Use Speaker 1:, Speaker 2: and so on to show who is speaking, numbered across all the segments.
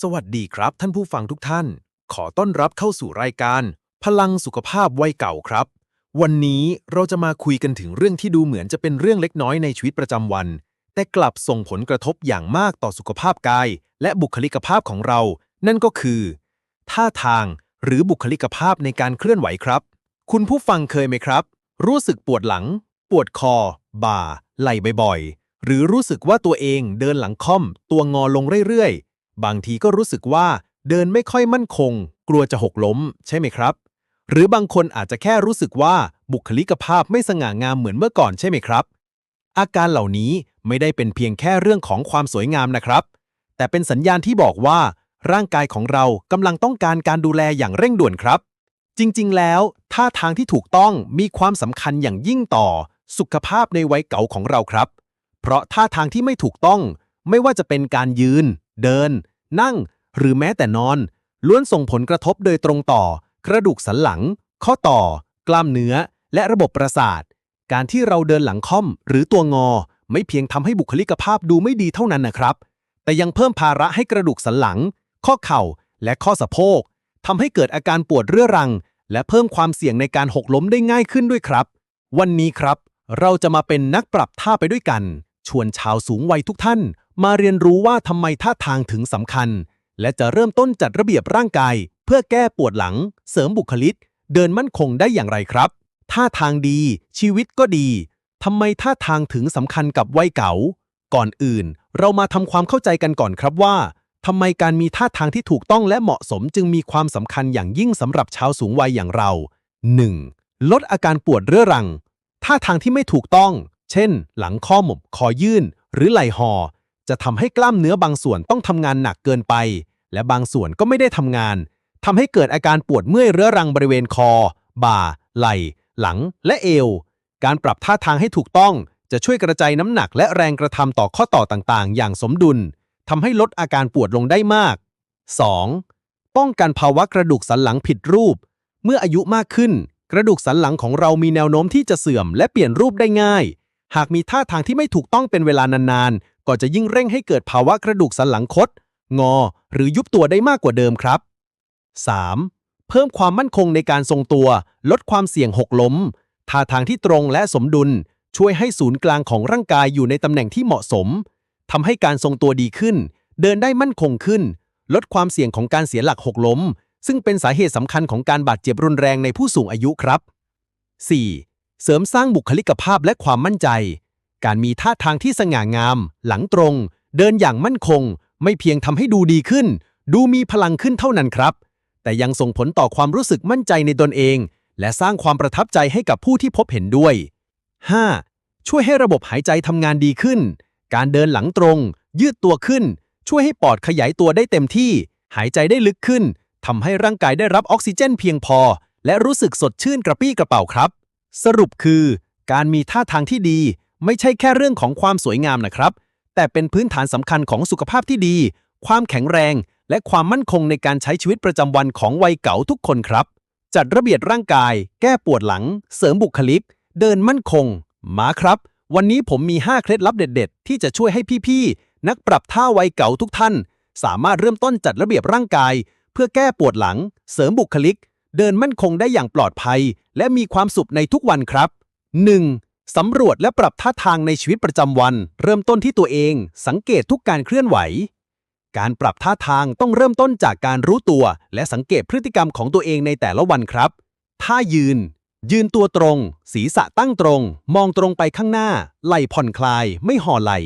Speaker 1: สวัสดีครับท่านผู้ฟังทุกท่าน ขอต้อนรับเข้าสู่รายการ พลังสุขภาพวัยเก่าครับ วันนี้เราจะมาคุยกันถึงเรื่องที่ดูเหมือนจะเป็นเรื่องเล็กน้อยในชีวิตประจำวัน แต่กลับส่งผลกระทบอย่างมากต่อสุขภาพกาย และบุคลิกภาพของเรา นั่นก็คือ ท่าทางหรือบุคลิกภาพในการเคลื่อนไหวครับ คุณผู้ฟังเคยไหมครับ รู้สึกปวดหลัง ปวดคอ บ่า ไหล่บ่อยๆ หรือรู้สึกว่าตัวเองเดินหลังค่อม ตัวงอลงเรื่อยๆ บางทีก็รู้สึกว่าเดินไม่ค่อยมั่นคง กลัวจะหกล้ม ใช่ไหมครับ หรือบางคนอาจจะแค่รู้สึกว่าบุคลิกภาพไม่สง่างามเหมือนเมื่อก่อนใช่ไหมครับ อาการเหล่านี้ไม่ได้เป็นเพียงแค่เรื่องของความสวยงามนะครับ แต่เป็นสัญญาณที่บอกว่า ร่างกายของเรากำลังต้องการการดูแลอย่างเร่งด่วนครับ จริงๆ แล้วท่าทางที่ถูกต้องมีความสำคัญอย่างยิ่งต่อ สุขภาพในวัยเก่าของเราครับ เพราะท่าทางที่ไม่ถูกต้อง ไม่ว่าจะเป็นการยืน เดิน นั่ง หรือแม้แต่นอน ล้วนส่งผลกระทบโดยตรงต่อ กระดูกสันหลัง ข้อต่อ กล้ามเนื้อ และระบบประสาท การที่เราเดินหลังค่อม หรือตัวงอ ไม่เพียงทำให้บุคลิกภาพดูไม่ดีเท่านั้นนะครับ แต่ยังเพิ่มภาระให้กระดูกสันหลัง ข้อเข่า และข้อสะโพกทำให้เกิดอาการปวดเรื้อรัง และเพิ่มความเสี่ยงในการหกล้มได้ง่ายขึ้นด้วยครับ วันนี้ครับ เราจะมาเป็นนักปรับท่าไปด้วยกัน ชวนชาวสูงวัยทุกท่าน มาเรียนรู้ว่าทำไมท่าทางถึงสำคัญ และจะเริ่มต้นจัดระเบียบร่างกาย เพื่อแก้ปวดหลัง เสริมบุคลิก เดินมั่นคงได้อย่างไรครับ ท่าทางดี ชีวิตก็ดีทำไมท่าทางถึงสำคัญกับวัยเก๋าก่อนอื่น เรามาทำความเข้าใจกันก่อนครับว่าทำไมการมีท่าทางที่ถูกต้องและเหมาะสมจึงมีความสำคัญอย่างยิ่งสำหรับชาวสูงวัยอย่างเรา 1. ลดอาการปวดเรื้อรัง ท่าทางที่ไม่ถูกต้อง เช่น หลังข้อหมบคอยื่น หรือไหล่หอ่อ จะทำให้กล้ามเนื้อบางส่วนต้องทำงานหนักเกินไป และบางส่วนก็ไม่ได้ทำงานทำให้เกิดอาการปวดเมื่อยเรื้อรังบริเวณคอ บ่า ไหล่ หลัง และเอว การปรับท่าทางให้ถูกต้องจะช่วยกระจายน้ำหนักและแรงกระทำต่อข้อต่อต่างๆ อย่างสมดุลทำให้ลดอาการปวดลงได้มาก 2. ป้องกันภาวะกระดูกสันหลังผิดรูป เมื่ออายุมากขึ้น กระดูกสันหลังของเรามีแนวโน้มที่จะเสื่อมและเปลี่ยนรูปได้ง่าย หากมีท่าทางที่ไม่ถูกต้องเป็นเวลานานๆ ก็จะยิ่งเร่งให้เกิดภาวะกระดูกสันหลังคด งอ หรือยุบตัวได้มากกว่าเดิมครับ 3. เพิ่มความมั่นคงในการทรงตัว ลดความเสี่ยงหกล้ม ท่าทางที่ตรงและสมดุล ช่วยให้ศูนย์กลางของร่างกายอยู่ในตำแหน่งที่เหมาะสม ทำให้การทรงตัวดีขึ้น เดินได้มั่นคงขึ้น ลดความเสี่ยงของการเสียหลักหกล้ม ซึ่งเป็นสาเหตุสำคัญของการบาดเจ็บรุนแรงในผู้สูงอายุครับ 4. เสริมสร้างบุคลิกภาพและความมั่นใจ การมีท่าทางที่สง่างาม หลังตรง เดินอย่างมั่นคง ไม่เพียงทำให้ดูดีขึ้น ดูมีพลังขึ้นเท่านั้นครับ แต่ยังส่งผลต่อความรู้สึกมั่นใจในตนเอง และสร้างความประทับใจให้กับผู้ที่พบเห็นด้วย 5. ช่วยให้ระบบหายใจทำงานดีขึ้น การเดินหลังตรง ยืดตัวขึ้น ช่วยให้ปอดขยายตัวได้เต็มที่ หายใจได้ลึกขึ้นทำให้ร่างกายได้รับออกซิเจนเพียงพอ และรู้สึกสดชื่นกระปี้กระเป๋าครับ สรุปคือ การมีท่าทางที่ดี ไม่ใช่แค่เรื่องของความสวยงามนะครับ แต่เป็นพื้นฐานสำคัญของสุขภาพที่ดี ความแข็งแรง และความมั่นคงในการใช้ชีวิตประจำวันของวัยเก๋าทุกคนครับ จัดระเบียบร่างกาย แก้ปวดหลัง เสริมบุคลิก เดินมั่นคง มาครับ วันนี้ผมมี 5 เคล็ดลับเด็ด ๆ ที่จะช่วยให้พี่ๆนักปรับท่าวัยเก๋าทุกท่าน สามารถเริ่มต้นจัดระเบียบร่างกาย เพื่อแก้ปวดหลัง เสริมบุคลิก เดินมั่นคงได้อย่างปลอดภัย และมีความสุขในทุกวันครับ 1. สำรวจและปรับท่าทางในชีวิตประจำวัน เริ่มต้นที่ตัวเอง สังเกตทุกการเคลื่อนไหว การปรับท่าทางต้องเริ่มต้นจากการรู้ตัว และสังเกตพฤติกรรมของตัวเองในแต่ละวันครับ ท่ายืน ยืนตัวตรง ศีรษะตั้งตรง มองตรงไปข้างหน้า ไหล่ผ่อนคลาย ไม่ห่อไหล่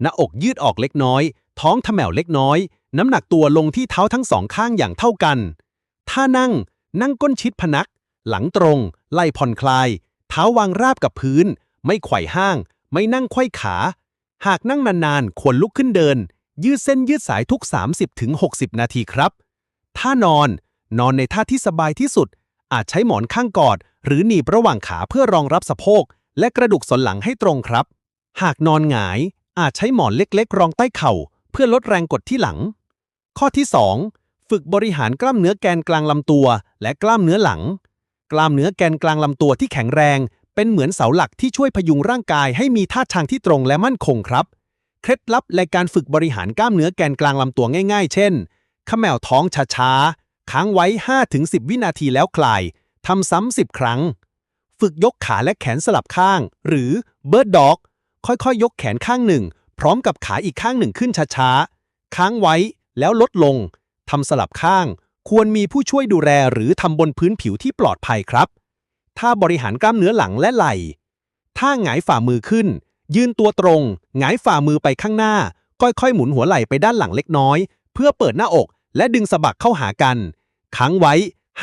Speaker 1: หน้าอกยืดออกเล็กน้อย ท้องถแมวเล็กน้อย น้ำหนักตัวลงที่เท้าทั้งสองข้างอย่างเท่ากัน ท่านั่ง นั่งก้นชิดพนัก หลังตรง ไหล่ผ่อนคลาย เท้าวางราบกับพื้น ไม่ไขว่ห้าง ไม่นั่งไขว้ขา หากนั่งนานๆ ควรลุกขึ้นเดิน ยืดเส้นยืดสายทุก 30-60 นาทีครับท่านอน นอนในท่าที่สบายที่สุด อาจใช้หมอนข้างกอด หรือหนีบระหว่างขาเพื่อรองรับสะโพก และกระดูกสันหลังให้ตรงครับ หากนอนหงายอาจใช้หมอนเล็กๆ รองใต้เข่า เพื่อลดแรงกดที่หลัง ข้อที่ 2 ฝึกบริหารกล้ามเนื้อแกนกลางลำตัว และกล้ามเนื้อหลัง กล้ามเนื้อแกนกลางลำตัวที่แข็งแรง เป็นเหมือนเสาหลักที่ช่วยพยุงร่างกายให้มีท่าทางที่ตรงและมั่นคงครับ เคล็ดลับในการฝึกบริหารกล้ามเนื้อแกนกลางลำตัวง่าย ๆ เช่น
Speaker 2: ขมวท้องช้าๆ ค้างไว้ 5-10 วินาทีแล้วคลายทำซ้ำ10 ครั้ง ฝึกยกขาและแขนสลับข้าง หรือ Bird Dog ค่อยๆ ยกแขนข้างหนึ่ง พร้อมกับขาอีกข้างหนึ่งขึ้นช้าๆ ค้างไว้แล้วลดลง ทำสลับข้าง ควรมีผู้ช่วยดูแลหรือทำบนพื้นผิวที่ปลอดภัยครับถ้าบริหารกล้ามเนื้อหลังและไหล่ถ้าหงายฝ่ามือขึ้น ยืนตัวตรงหงายฝ่ามือไปข้างหน้า ค่อยๆ หมุนหัวไหล่ไปด้านหลังเล็กน้อย เพื่อเปิดหน้าอกและดึงสะบักเข้าหากันค้างไว้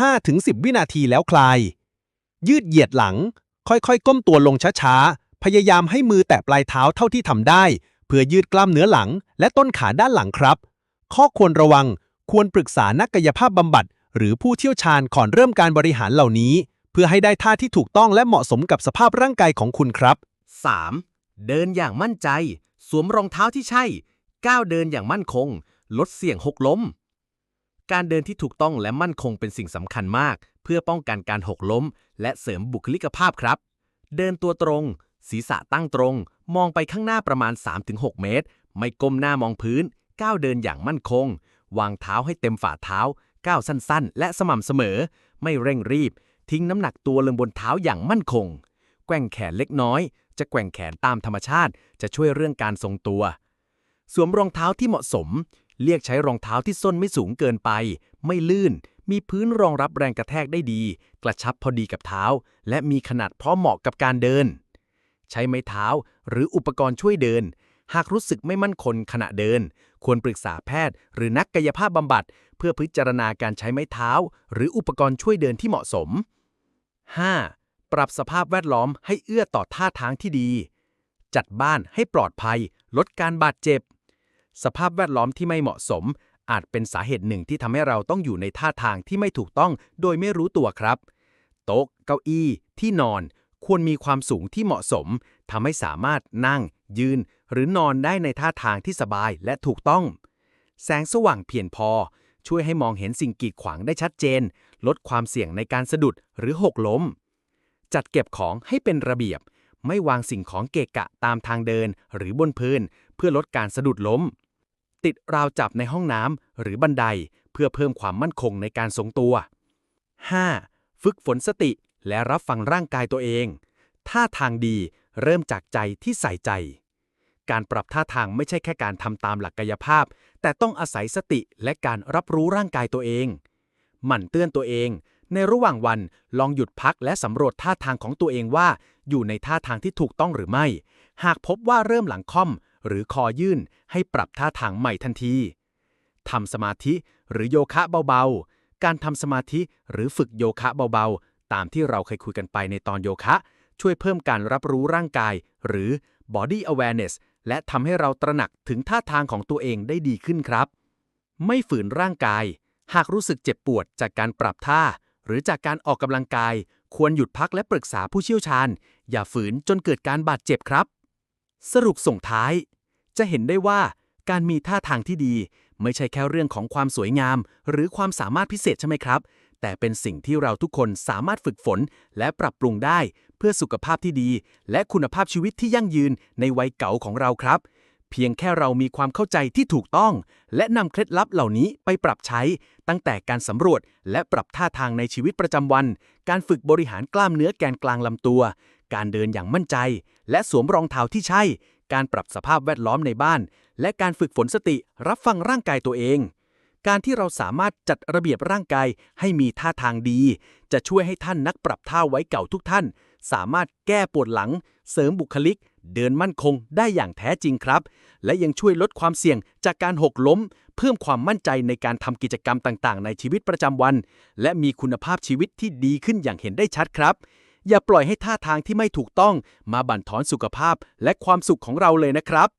Speaker 2: 5-10 วินาทีแล้วคลาย ยืดเหยียดหลัง ค่อยๆ ก้มตัวลงช้าๆ พยายามให้มือแตะปลายเท้าเท่าที่ทำได้ เพื่อยืดกล้ามเนื้อหลังและต้นขาด้านหลังครับ ข้อควรระวัง ควรปรึกษานักกายภาพบำบัด หรือผู้เชี่ยวชาญก่อนเริ่มการบริหารเหล่านี้ เพื่อให้ได้ท่าที่ถูกต้องและเหมาะสมกับสภาพร่างกายของคุณครับ
Speaker 3: 3. เดินอย่างมั่นใจ สวมรองเท้าที่ใช่ก้าวเดินอย่างมั่นคง ลดเสี่ยงหกล้ม การเดินที่ถูกต้องและมั่นคงเป็นสิ่งสำคัญมาก เพื่อป้องกันการหกล้ม และเสริมบุคลิกภาพครับ เดินตัวตรง ศีรษะตั้งตรง มองไปข้างหน้าประมาณ 3-6 เมตร ไม่ก้มหน้ามองพื้น ก้าวเดินอย่างมั่นคง วางเท้าให้เต็มฝ่าเท้า ก้าวสั้นๆ และสม่ำเสมอ ไม่เร่งรีบ ทิ้งน้ำหนักตัวลงบนเท้าอย่างมั่นคง แกว่งแขนเล็กน้อย จะแกว่งแขนตามธรรมชาติ จะช่วยเรื่องการทรงตัว สวมรองเท้าที่เหมาะสม เรียกใช้รองเท้าที่ส้นไม่สูงเกินไป ไม่ลื่น มีพื้นรองรับแรงกระแทกได้ดี กระชับพอดีกับเท้า และมีขนาดพอเหมาะกับการเดิน ใช้ไม้เท้าหรืออุปกรณ์ช่วยเดิน หากรู้สึกไม่มั่นคงขณะเดิน ควรปรึกษาแพทย์ หรือนักกายภาพบำบัด เพื่อพิจารณาการใช้ไม้เท้า หรืออุปกรณ์ช่วยเดินที่เหมาะสม 5. ปรับสภาพแวดล้อมให้เอื้อต่อท่าทางที่ดี จัดบ้านให้ปลอดภัย ลดการบาดเจ็บ สภาพแวดล้อมที่ไม่เหมาะสม อาจเป็นสาเหตุหนึ่งที่ทำให้เราต้องอยู่ในท่าทางที่ไม่ถูกต้อง โดยไม่รู้ตัวครับ โต๊ะ เก้าอี้ ที่นอน ควรมีความสูงที่เหมาะสมทำให้สามารถนั่ง ยืน หรือนอนได้ในท่าทางที่สบายและถูกต้อง แสงสว่างเพียงพอ ช่วยให้มองเห็นสิ่งกีดขวางได้ชัดเจน ลดความเสี่ยงในการสะดุดหรือหกล้ม จัดเก็บของให้เป็นระเบียบ ไม่วางสิ่งของเกะกะตามทางเดินหรือบนพื้น เพื่อลดการสะดุดล้ม ติดราวจับในห้องน้ำหรือบันได เพื่อเพิ่มความมั่นคงในการทรงตัว 5. ฝึกฝนสติและรับฟังร่างกายตัวเอง ท่าทางดีเริ่มจากใจที่ใส่ใจ การปรับท่าทางไม่ใช่แค่การทำตามหลักกายภาพ แต่ต้องอาศัยสติและการรับรู้ร่างกายตัวเอง หมั่นเตือนตัวเอง ในระหว่างวันลองหยุดพักและสำรวจท่าทางของตัวเองว่า อยู่ในท่าทางที่ถูกต้องหรือไม่ หากพบว่าเริ่มหลังค่อม หรือคอยื่น ให้ปรับท่าทางใหม่ทันทีทำสมาธิหรือโยคะเบาๆ การทำสมาธิหรือฝึกโยคะเบาๆ ตามที่เราเคยคุยกันไปในตอนโยคะ ช่วยเพิ่มการรับรู้ร่างกาย หรือ body awareness และทำให้เราตระหนักถึงท่าทางของตัวเองได้ดีขึ้นครับ ไม่ฝืนร่างกาย หากรู้สึกเจ็บปวดจากการปรับท่า หรือจากการออกกำลังกาย ควรหยุดพักและปรึกษาผู้เชี่ยวชาญ อย่าฝืนจนเกิดการบาดเจ็บครับ สรุปส่งท้าย จะเห็นได้ว่าการมีท่าทางที่ดี ไม่ใช่แค่เรื่องของความสวยงาม หรือความสามารถพิเศษใช่ไหมครับ แต่เป็นสิ่งที่เราทุกคนสามารถฝึกฝนและปรับปรุงได้ เพื่อสุขภาพที่ดี และคุณภาพชีวิตที่ยั่งยืนในวัยเก่าของเราครับ เพียงแค่เรามีความเข้าใจที่ถูกต้อง และนำเคล็ดลับเหล่านี้ไปปรับใช้ ตั้งแต่การสำรวจและปรับท่าทางในชีวิตประจำวัน การฝึกบริหารกล้ามเนื้อแกนกลางลำตัว การเดินอย่างมั่นใจ และสวมรองเท้าที่ใช่ การปรับสภาพแวดล้อมในบ้าน และการฝึกฝนสติรับฟังร่างกายตัวเองการที่เราสามารถจัดระเบียบร่างกายให้มีท่าทางดี จะช่วยให้ท่านนักปรับท่าไว้เก่าทุกท่าน สามารถแก้ปวดหลัง เสริมบุคลิก เดินมั่นคงได้อย่างแท้จริงครับ และยังช่วยลดความเสี่ยงจากการหกล้ม เพิ่มความมั่นใจในการทำกิจกรรมต่างๆ ในชีวิตประจำวัน และมีคุณภาพชีวิตที่ดีขึ้นอย่างเห็นได้ชัดครับ อย่าปล่อยให้ท่าทางที่ไม่ถูกต้อง มาบั่นทอนสุขภาพและความสุขของเราเลยนะครับ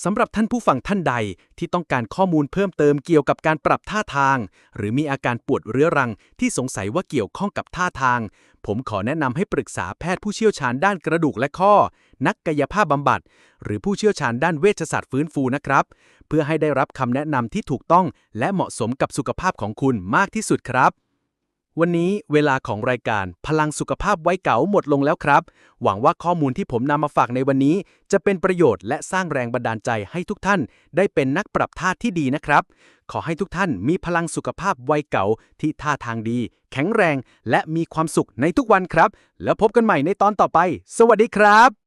Speaker 3: สำหรับท่านผู้ฟังท่านใดที่ต้องการข้อมูลเพิ่มเติมเกี่ยวกับการปรับท่าทาง หรือมีอาการปวดเรื้อรังที่สงสัยว่าเกี่ยวข้องกับท่าทาง ผมขอแนะนำให้ปรึกษาแพทย์ผู้เชี่ยวชาญด้านกระดูกและข้อ นักกายภาพบำบัด หรือผู้เชี่ยวชาญด้านเวชศาสตร์ฟื้นฟูนะครับ เพื่อให้ได้รับคำแนะนำที่ถูกต้องและเหมาะสมกับสุขภาพของคุณมากที่สุดครับ วันนี้เวลาของรายการพลังสุขภาพไว้เก๋าหมดลงแล้วครับ หวังว่าข้อมูลที่ผมนำมาฝากในวันนี้ จะเป็นประโยชน์และสร้างแรงบันดาลใจให้ทุกท่าน ได้เป็นนักปรับท่าที่ดีนะครับ ขอให้ทุกท่านมีพลังสุขภาพไวเก๋าที่ท่าทางดี แข็งแรง และมีความสุขในทุกวันครับ แล้วพบกันใหม่ในตอนต่อไป สวัสดีครับ